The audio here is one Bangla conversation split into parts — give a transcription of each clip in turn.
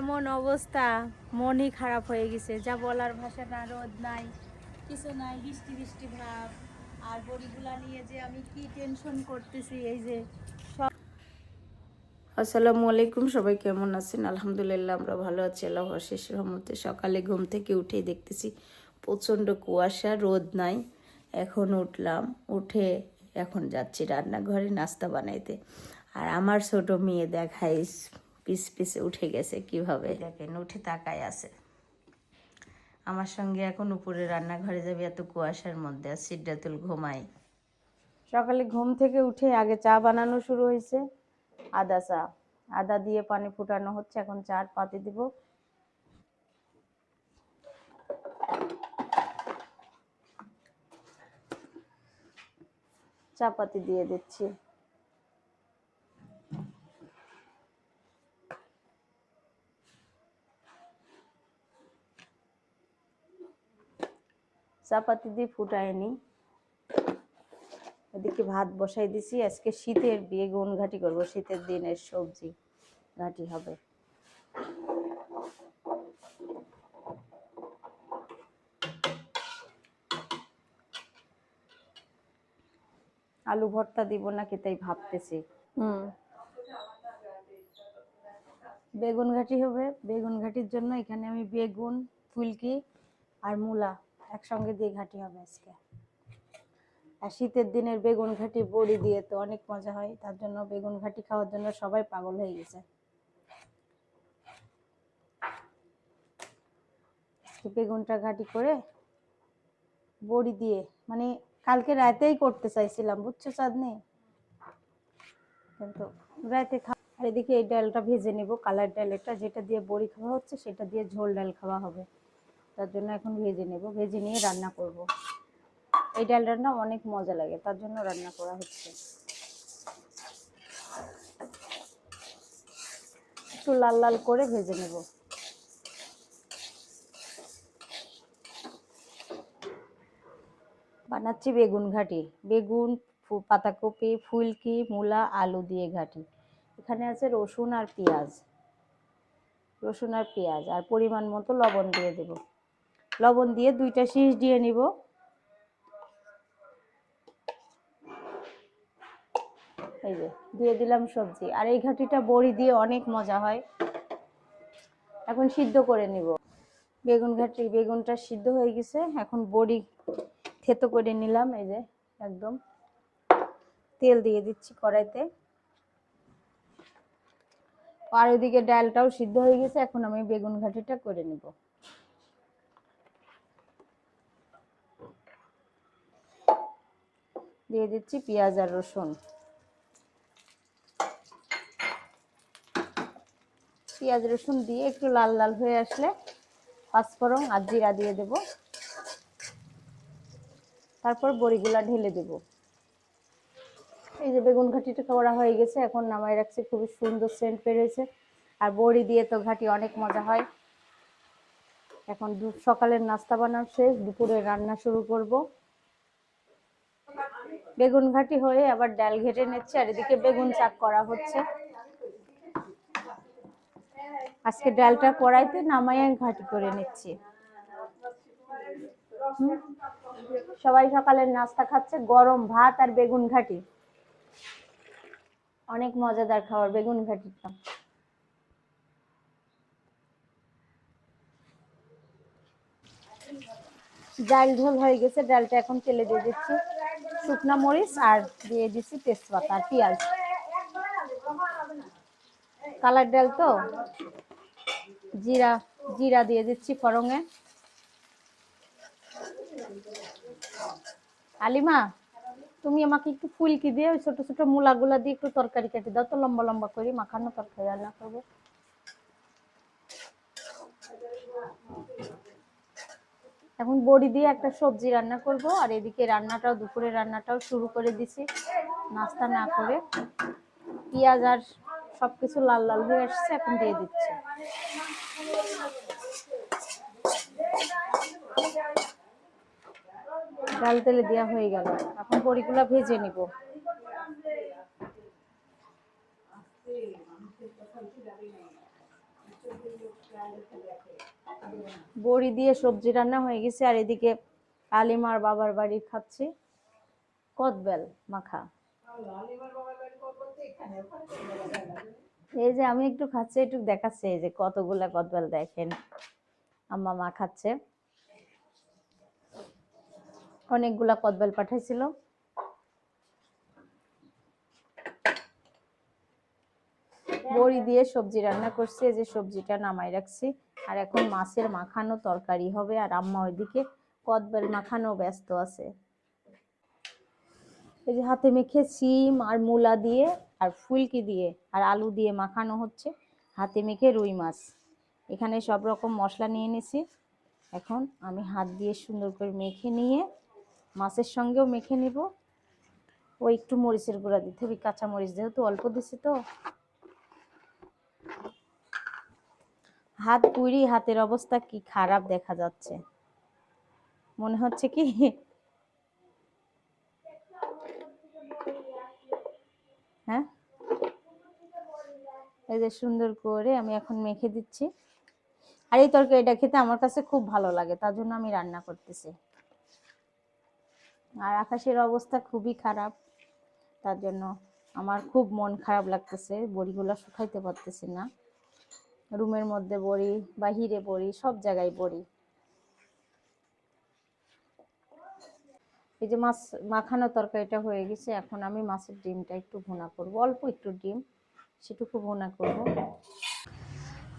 এমন অবস্থা, মনই খারাপ হয়ে গেছে। যা বলার ভাষা না, রোদ নাই, কিছু নাই, বৃষ্টি বৃষ্টি ভাব। আর বড়িগুলা নিয়ে যে আমি কি টেনশন করতেছি, এই যে সব আসসালামু আলাইকুম, সবাই কেমন আছেন? আলহামদুলিল্লাহ, আমরা ভালো আছি। আল্লাহ শেষ রহমতে সকালে ঘুম থেকে উঠেই দেখতেছি প্রচণ্ড কুয়াশা, রোদ নাই। এখন উঠলাম, উঠে এখন যাচ্ছি রান্নাঘরে নাস্তা বানাইতে। আর আমার ছোট মেয়ে দেখাই পিস পিসে উঠে গেছে কীভাবে? দেখেন উঠে তাকায় আছে। আমার সঙ্গে এখন উপরে রান্নাঘরে যাবে এত কুয়াশার মধ্যে আর সিদ্ধাতুল ঘুমাই। সকালে ঘুম থেকে উঠে আগে চা বানানো শুরু হয়েছে। আদা চা আদা দিয়ে পানি ফুটানো হচ্ছে এখন চার পাতি দিব। চা পাতি দিয়ে দিচ্ছি। চা দিয়ে দিয়ে ফুটায়নি এদিকে ভাত বসাই দিছি। আজকে শীতের বেগুন ঘাটি করব। শীতের দিনের সবজি ঘাটি হবে। আলু ভর্তা দিব নাকি তাই ভাবতেছি। হুম। বেগুন ঘাটি হবে। বেগুন ঘাটির জন্য এখানে আমি বেগুন ফুলকি আর মূলা একসঙ্গে দিয়ে ঘাটি হবে আজকে। আর শীতের দিনের বেগুন ঘাটি বড়ি দিয়ে তো অনেক মজা হয়, তার জন্য বেগুন ঘাটি খাওয়ার জন্য সবাই পাগল হয়ে গেছে। বেগুনটা ঘাটি করে বড়ি দিয়ে মানে কালকে রাতেই করতে চাইছিলাম, বুঝছ চাঁদনি? কিন্তু রাতে খা আর এদিকে এই ডালটা ভেজে নেব, কালার ডাল এটা, যেটা দিয়ে বড়ি খাওয়া হচ্ছে সেটা দিয়ে ঝোল ডাল খাওয়া হবে। তার জন্য এখন ভেজে নেব। ভেজে নিয়ে রান্না করব। এই ডালটা না অনেক মজা লাগে, তার জন্য রান্না করা হচ্ছে। একটু লাল লাল করে ভেজে নেব। বানাচ্ছি বেগুন ঘাটি। বেগুন পাতাকপি, ফুলকি, মূলা, আলু দিয়ে ঘাটি। এখানে আছে রসুন আর পেঁয়াজ। রসুন আর পেঁয়াজ, আর পরিমাণ মতো লবণ দিয়ে দেব। লবণ দিয়ে দুইটা শীষ দিয়ে নিব। এই যে, দিয়ে দিলাম সবজি। আর এই ঘাটিটা বড়ি দিয়ে অনেক মজা হয়। এখন সিদ্ধ করে নিব। বেগুন ঘাটি, বেগুনটা সিদ্ধ হয়ে গেছে। এখন বড়ি থেতো করে নিলাম, এই যে, একদম। তেল দিয়ে দিচ্ছি কড়াইতে। আর ওইদিকে ডালটাও সিদ্ধ হয়ে গেছে। এখন আমি বেগুন ঘাটিটা করে নিব। দিয়ে দিচ্ছি পেঁয়াজ আর রসুন। পেঁয়াজ, রসুন দিয়ে একটু লাল লাল হয়ে আসলে পাঁচফোড়ন আর জিরা দিয়ে দেব। তারপর বড়িগুলা ঢেলে দেব। এই যে বেগুন ঘাটিটা করা হয়ে গেছে, এখন নামাই রাখছি, খুবই সুন্দর সেন্ট বেরিয়েছে। আর বড়ি দিয়ে তো ঘাটি অনেক মজা হয়। এখন সকালের নাস্তা বানানো শেষ দুপুরে রান্না শুরু করব। বেগুন ঘাটি হয়ে আবার ডাল ঘেটে নিচ্ছে, আর এদিকে বেগুন চাক করা হচ্ছে। আজকে ডালটা কড়াইতে নামাইয়া ঘাটি করে নিচ্ছি। সবাই সকালের নাস্তা খাচ্ছে, গরম ভাত আর বেগুন ঘাটি। অনেক মজাদার খাবার, বেগুন ঘাটিটা। ডাল ঝোল হয়ে গেছে, ডালটা এখন তেলে দিয়ে দিচ্ছি। শুকনা মরিচ আর দিয়ে দিচ্ছি তেজপাতা আর পেঁয়াজ। কালার ডাল তো? জিরা জিরা দিয়ে দিচ্ছি ফরঙে আলিমা, তুমি আমাকে একটু ফুলকি দিয়ে ওই ছোট ছোট মূলাগুলা দিয়ে একটু তরকারি কেটে দাও তো, লম্বা লম্বা করে, মাখানো তরকারি রান্না করব। এখন বড়ি দিয়ে একটা সবজি রান্না করব, আর এদিকে রান্নাটাও দুপুরে রান্নাটাও শুরু করে দিছি, নাস্তা না করে। পেঁয়াজ আর সবকিছু লাল লাল হয়ে আসছে, এখন দিয়ে দিচ্ছি। ডাল তেলে দেওয়া হয়ে গেল, এখন বড়িগুলো ভেজে নিব। বড়ি দিয়ে সবজি রান্না হয়ে গেছে, আর এদিকে আলিমার বাবার বাড়ি খাচ্ছি কদবেল মাখা। এই যে আমি একটু খাচ্ছি, একটু দেখাচ্ছে, এই যে কতগুলা কদবেল দেখেন, আম্মা মা খাচ্ছে। অনেকগুলা কদবেল পাঠাইছিল। বড়ি দিয়ে সবজি রান্না করছি যে সবজিটা নামাই রাখছি। আর এখন মাছের মাখানো তরকারি হবে আর আম্মা ওইদিকে কদবেল মাখানো ব্যস্ত আছে। এই যে হাতে মেখে সিম আর মূলা দিয়ে আর ফুলকি দিয়ে আর আলু দিয়ে মাখানো হচ্ছে। হাতে মেখে রুই মাছ। এখানে সব রকম মশলা নিয়ে নিছি। এখন আমি হাত দিয়ে সুন্দর করে মেখে নিয়ে মাছের সঙ্গেও মেখে নিব। ও একটু মরিচের গুঁড়া দিতে হবে কাঁচা মরিচ যেহেতু অল্প দিছি তো। হাত পুরি, হাতের অবস্থা কি খারাপ দেখা যাচ্ছে? মনে হচ্ছে কি? হ্যাঁ? এই যে সুন্দর করে আমি এখন মেখে দিচ্ছি। আর এই তরকারিটা খেতে আমার কাছে খুব ভালো লাগে, তার জন্য আমি রান্না করতেছি। আর আকাশের অবস্থা খুবই খারাপ, তার জন্য আমার খুব মন খারাপ লাগতেছে, বড়িগুলো শুকাইতে পারতেছি না। রুমের মধ্যে বড়ি বাহিরে পড়ি, সব জায়গায় পড়ি। এই যে মাছ, মাখানো তরকারিটা হয়ে গেছে, এখন আমি মাছের ডিমটা একটু ভুনা করব। অল্প একটু ডিম, সেটুকু ভুনা করব।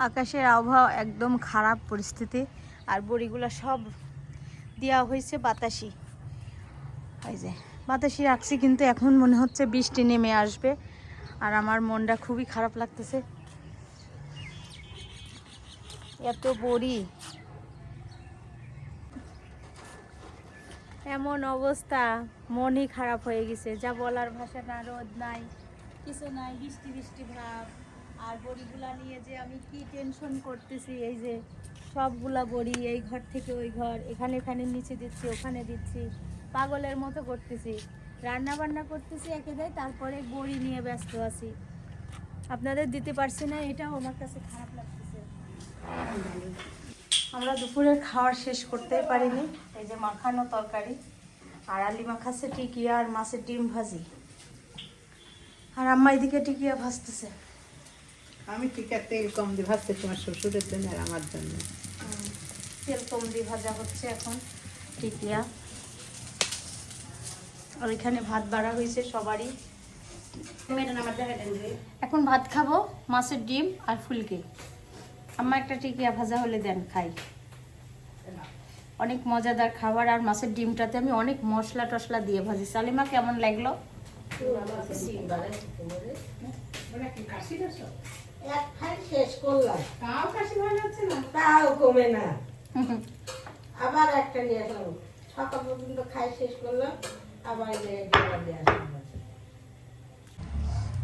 আকাশের আবহাওয়া একদম খারাপ পরিস্থিতি, আর বড়িগুলো সব দেওয়া হয়েছে বাতাসি। এই যে, বাতাসি রাখছি, কিন্তু এখন মনে হচ্ছে বৃষ্টি নেমে আসবে, আর আমার মনটা খুবই খারাপ লাগতেছে। এত বড়ি। এমন অবস্থা, মনই খারাপ হয়ে গেছে। যা বলার ভাষা না, রোদ নাই, কিছু নাই, বৃষ্টি বৃষ্টি ভাব। আর বড়িগুলা নিয়ে যে আমি কি টেনশন করতেছি, এই যে সবগুলা বড়ি, এই ঘর থেকে ওই ঘর, এখানে এখানে নিচে দিচ্ছি, ওখানে দিচ্ছি, পাগলের মতো করতেছি। রান্না বান্না করতেছি একে দেয়, তারপরে বড়ি নিয়ে ব্যস্ত আছি। আপনাদের দিতে পারছি না, এটাও আমার কাছে খারাপ লাগতেছে আমরা দুপুরের খাওয়ার শেষ করতেই পারিনি। এই যে মাখানো তরকারি আর আলি মাখাচ্ছে টিকিয়া আর মাছের ডিম ভাজি। আর আম্মা এদিকে টিকিয়া ভাজতেছে। আমি আছে তেল কম দিয়ে ভাজতে তোমার শ্বশুরের জন্য আর আমার জন্য। তেল কম দিয়ে ভাজা হচ্ছে এখন টিকিয়া। আর এখানে ভাত বাড়া হয়েছে সবারই। এখন ভাত খাব মাছের ডিম আর ফুলকি। আম্মা একটা টিকিয়া ভাজা হলে দেন খাই। অনেক মজাদার খাবার আর মাছের ডিমটাতে আমি অনেক মশলা টশলা দিয়ে ভাজি। সালিমা কেমন লাগল? শেষ করলাম। তাও কাশি ভালো হচ্ছে না? তাও কমে না। আবার একটা নিয়ে আসলাম। সকাল পর্যন্ত খাই শেষ করলাম আবার দিয়ে আসলাম।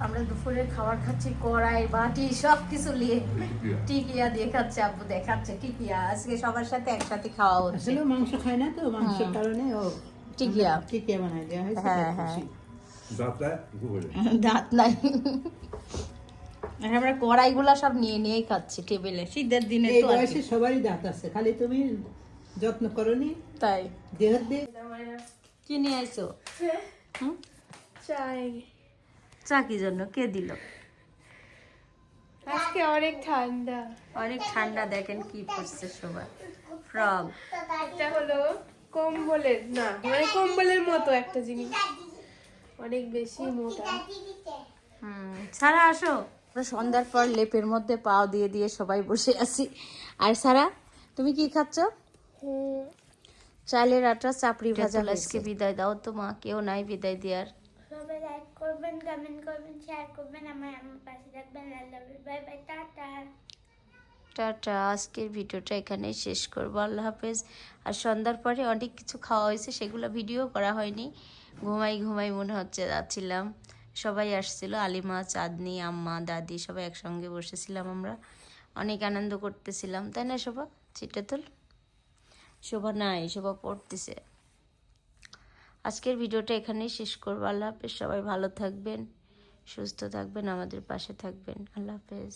আমরা দুপুরে খাবার খাচ্ছি কড়াই বাটি সব কিছু নিয়ে। টিকিয়া। দিয়ে খাচ্ছে আব্বু দেখাচ্ছে টিকিয়া। আজকে সবার সাথে একসাথে খাওয়া হচ্ছে। আসলে মাংস খায় না তো মাংসের কারণে ও টিকিয়া। টিকিয়া বানাই দেওয়া হয়েছে হ্যাঁ, হ্যাঁ। দাঁত নাই আমরা কড়াইগুলা সব নিয়ে নিয়েই খাচ্ছি টেবিলে। শীতের দিনে এই তো বয়সে সবারই দাঁত আছে খালি তুমি যত্ন করনি। তাই। দেহ দিয়ে কি নিয়ে আইছো? চাই চা কি জন্য? কে দিল? আজকে অনেক ঠান্ডা। অনেক ঠান্ডা দেখেন কি পড়ছে সবার। ফ্রগ এটা হলো কম্বলের না মানে কম্বলের মতো একটা জিনিস। অনেক বেশি মোটা। হুম সারা আসো। আমরা সন্ধ্যার পর লেপের মধ্যে পাও দিয়ে দিয়ে সবাই বসে আছি। আর সারা তুমি কি খাচ্ছ? হুম, চালের আটা চাপড়ি ভাজা। আজকে বিদায় দাও তো মা কেউ নাই বিদায় দেওয়ার। সবাই লাইক করবেন কমেন্ট করবেন শেয়ার করবেন, আমার আমার পাশে থাকবেন বাই বাই টাটা। টাটা, আজকের ভিডিওটা এখানেই শেষ করব, আল্লাহ হাফেজ। আর সন্ধ্যার পরে অনেক কিছু খাওয়া হয়েছে, সেগুলো ভিডিও করা হয়নি। ঘুমাই ঘুমাই মনে হচ্ছে, যাচ্ছিলাম। সবাই আসছিল, আলিমা, চাঁদনি, আম্মা, দাদি, সবাই একসঙ্গে বসেছিলাম আমরা। অনেক আনন্দ করতেছিলাম, তাই না শোভা? চিটা তোল। শোভা নাই, শোভা পড়তেছে। আজকের ভিডিওটা এখানেই শেষ করব। আল্লাহ হাফেজ। সবাই ভালো থাকবেন, সুস্থ থাকবেন, আমাদের পাশে থাকবেন। আল্লাহ হাফেজ।